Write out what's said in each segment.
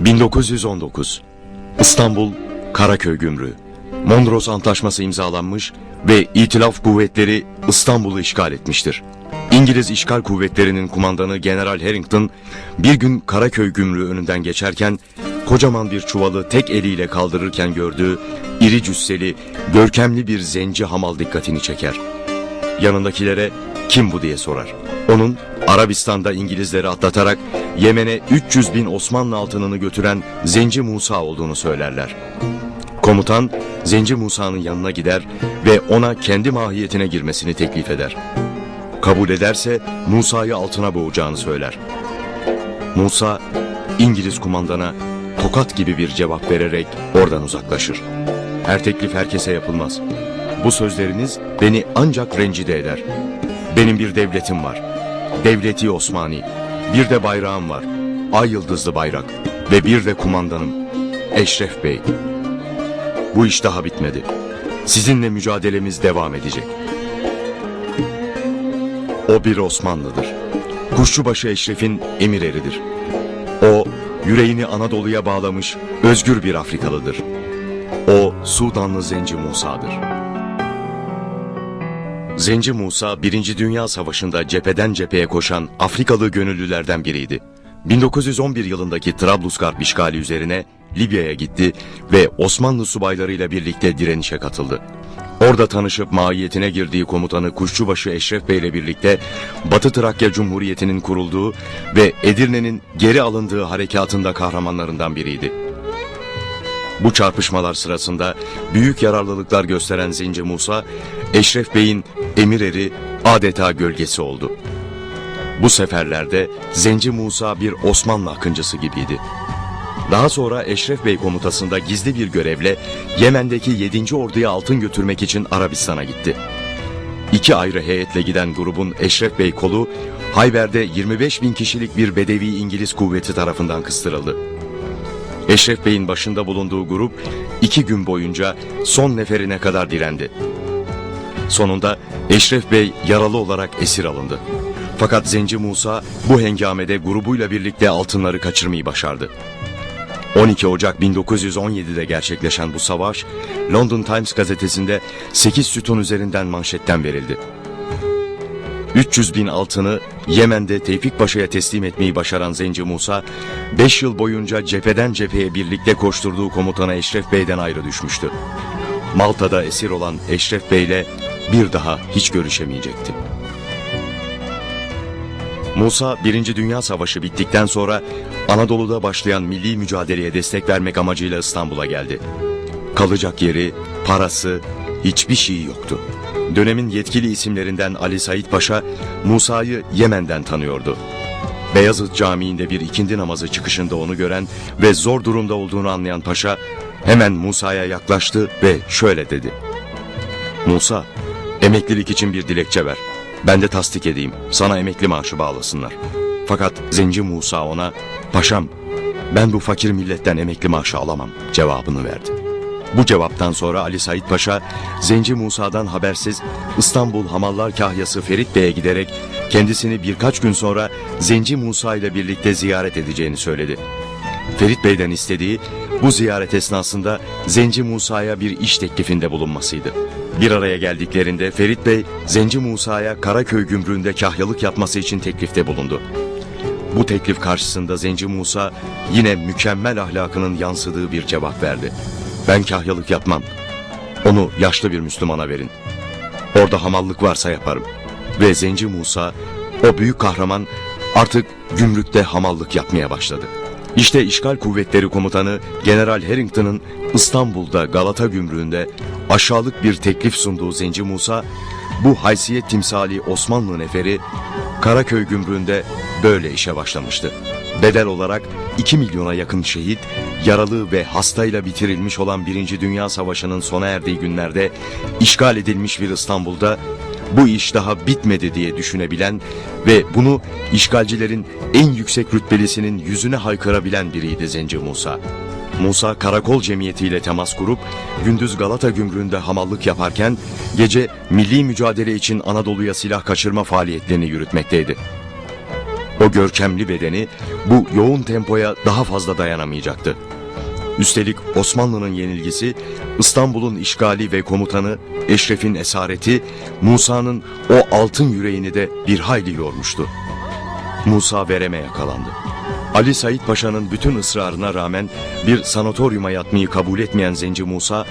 1919 İstanbul Karaköy Gümrüğü Mondros Antlaşması imzalanmış ve İtilaf kuvvetleri İstanbul'u işgal etmiştir. İngiliz işgal kuvvetlerinin kumandanı General Harrington bir gün Karaköy Gümrüğü önünden geçerken kocaman bir çuvalı tek eliyle kaldırırken gördüğü iri cüsseli, görkemli bir zenci hamal dikkatini çeker. Yanındakilere kim bu diye sorar. Onun Arabistan'da İngilizleri atlatarak Yemen'e 300 bin Osmanlı altınını götüren Zenci Musa olduğunu söylerler. Komutan Zenci Musa'nın yanına gider ve ona kendi mahiyetine girmesini teklif eder. Kabul ederse Musa'yı altına boğacağını söyler. Musa İngiliz kumandana tokat gibi bir cevap vererek oradan uzaklaşır. Her teklif herkese yapılmaz. Bu sözleriniz beni ancak rencide eder. Benim bir devletim var. Devleti Osmani. Bir de bayrağım var. Ay yıldızlı bayrak. Ve bir de kumandanım. Eşref Bey. Bu iş daha bitmedi. Sizinle mücadelemiz devam edecek. O bir Osmanlıdır. Kuşçubaşı Eşref'in emir eridir. O yüreğini Anadolu'ya bağlamış özgür bir Afrikalıdır. O Sudanlı Zenci Musa'dır. Zenci Musa, Birinci Dünya Savaşı'nda cepheden cepheye koşan Afrikalı gönüllülerden biriydi. 1911 yılındaki Trablusgarp işgali üzerine Libya'ya gitti ve Osmanlı subaylarıyla birlikte direnişe katıldı. Orada tanışıp mahiyetine girdiği komutanı Kuşçubaşı Eşref Bey ile birlikte Batı Trakya Cumhuriyeti'nin kurulduğu ve Edirne'nin geri alındığı harekatında kahramanlarından biriydi. Bu çarpışmalar sırasında büyük yararlılıklar gösteren Zenci Musa, Eşref Bey'in emir eri adeta gölgesi oldu. Bu seferlerde Zenci Musa bir Osmanlı akıncısı gibiydi. Daha sonra Eşref Bey komutasında gizli bir görevle Yemen'deki 7. orduya altın götürmek için Arabistan'a gitti. İki ayrı heyetle giden grubun Eşref Bey kolu Hayber'de 25 bin kişilik bir Bedevi İngiliz kuvveti tarafından kıstırıldı. Eşref Bey'in başında bulunduğu grup iki gün boyunca son neferine kadar direndi. Sonunda Eşref Bey yaralı olarak esir alındı. Fakat Zenci Musa bu hengamede grubuyla birlikte altınları kaçırmayı başardı. 12 Ocak 1917'de gerçekleşen bu savaş London Times gazetesinde 8 sütun üzerinden manşetten verildi. 300 bin altını Yemen'de Tevfik Paşa'ya teslim etmeyi başaran Zenci Musa, 5 yıl boyunca cepheden cepheye birlikte koşturduğu komutana Eşref Bey'den ayrı düşmüştü. Malta'da esir olan Eşref Bey'le bir daha hiç görüşemeyecekti. Musa, Birinci Dünya Savaşı bittikten sonra Anadolu'da başlayan milli mücadeleye destek vermek amacıyla İstanbul'a geldi. Kalacak yeri, parası, hiçbir şeyi yoktu. Dönemin yetkili isimlerinden Ali Said Paşa, Musa'yı Yemen'den tanıyordu. Beyazıt Camii'nde bir ikindi namazı çıkışında onu gören ve zor durumda olduğunu anlayan paşa hemen Musa'ya yaklaştı ve şöyle dedi. Musa, emeklilik için bir dilekçe ver. Ben de tasdik edeyim. Sana emekli maaşı bağlasınlar. Fakat Zenci Musa ona, paşam ben bu fakir milletten emekli maaşı alamam cevabını verdi. Bu cevaptan sonra Ali Said Paşa, Zenci Musa'dan habersiz İstanbul Hamallar Kahyası Ferit Bey'e giderek kendisini birkaç gün sonra Zenci Musa ile birlikte ziyaret edeceğini söyledi. Ferit Bey'den istediği bu ziyaret esnasında Zenci Musa'ya bir iş teklifinde bulunmasıydı. Bir araya geldiklerinde Ferit Bey, Zenci Musa'ya Karaköy gümrüğünde kahyalık yapması için teklifte bulundu. Bu teklif karşısında Zenci Musa yine mükemmel ahlakının yansıdığı bir cevap verdi. Ben kahyalık yapmam. Onu yaşlı bir Müslümana verin. Orada hamallık varsa yaparım. Ve Zenci Musa, o büyük kahraman artık gümrükte hamallık yapmaya başladı. İşte işgal kuvvetleri komutanı General Harrington'ın İstanbul'da Galata gümrüğünde aşağılık bir teklif sunduğu Zenci Musa, bu haysiyet timsali Osmanlı neferi Karaköy gümrüğünde böyle işe başlamıştı. Bedel olarak 2 milyona yakın şehit, yaralı ve hastayla bitirilmiş olan Birinci Dünya Savaşı'nın sona erdiği günlerde işgal edilmiş bir İstanbul'da bu iş daha bitmedi diye düşünebilen ve bunu işgalcilerin en yüksek rütbelisinin yüzüne haykırabilen biriydi Zenci Musa. Musa Karakol Cemiyeti ile temas kurup gündüz Galata gümrüğünde hamallık yaparken gece milli mücadele için Anadolu'ya silah kaçırma faaliyetlerini yürütmekteydi. o görkemli bedeni bu yoğun tempoya daha fazla dayanamayacaktı. Üstelik Osmanlı'nın yenilgisi, İstanbul'un işgali ve komutanı Eşref'in esareti, Musa'nın o altın yüreğini de bir hayli yormuştu. Musa vereme yakalandı. Ali Said Paşa'nın bütün ısrarına rağmen bir sanatoryuma yatmayı kabul etmeyen Zenci Musa,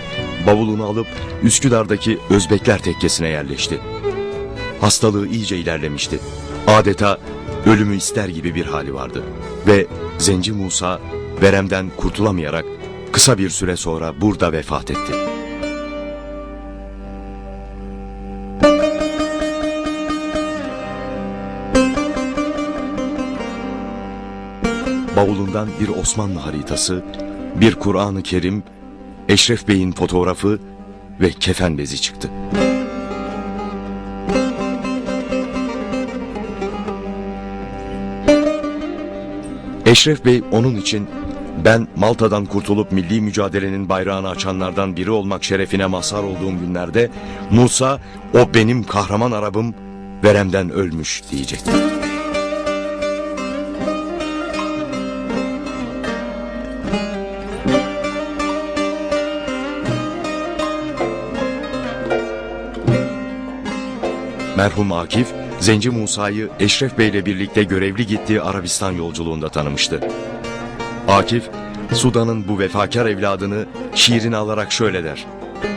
bavulunu alıp Üsküdar'daki Özbekler tekkesine yerleşti. Hastalığı iyice ilerlemişti. Adeta ölümü ister gibi bir hali vardı. Ve Zenci Musa veremden kurtulamayarak kısa bir süre sonra burada vefat etti. Bavulundan bir Osmanlı haritası, bir Kur'an-ı Kerim, Eşref Bey'in fotoğrafı ve kefen bezi çıktı. Eşref Bey onun için ben Malta'dan kurtulup milli mücadelenin bayrağını açanlardan biri olmak şerefine mazhar olduğum günlerde Musa o benim kahraman Arabım veremden ölmüş diyecekti. Merhum Akif, Zenci Musa'yı Eşref Bey ile birlikte görevli gittiği Arabistan yolculuğunda tanımıştı. Akif, Sudan'ın bu vefakar evladını şiirini alarak şöyle der.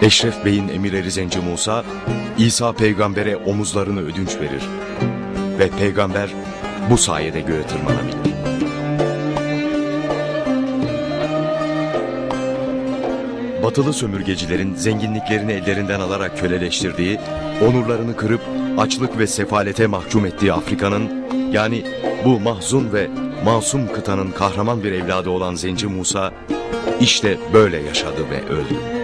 Eşref Bey'in emirleri Zenci Musa, İsa peygambere omuzlarını ödünç verir. Ve peygamber bu sayede göğe tırmanabilir. Batılı sömürgecilerin zenginliklerini ellerinden alarak köleleştirdiği, onurlarını kırıp açlık ve sefalete mahkum ettiği Afrika'nın, yani bu mahzun ve masum kıtanın kahraman bir evladı olan Zenci Musa, işte böyle yaşadı ve öldü.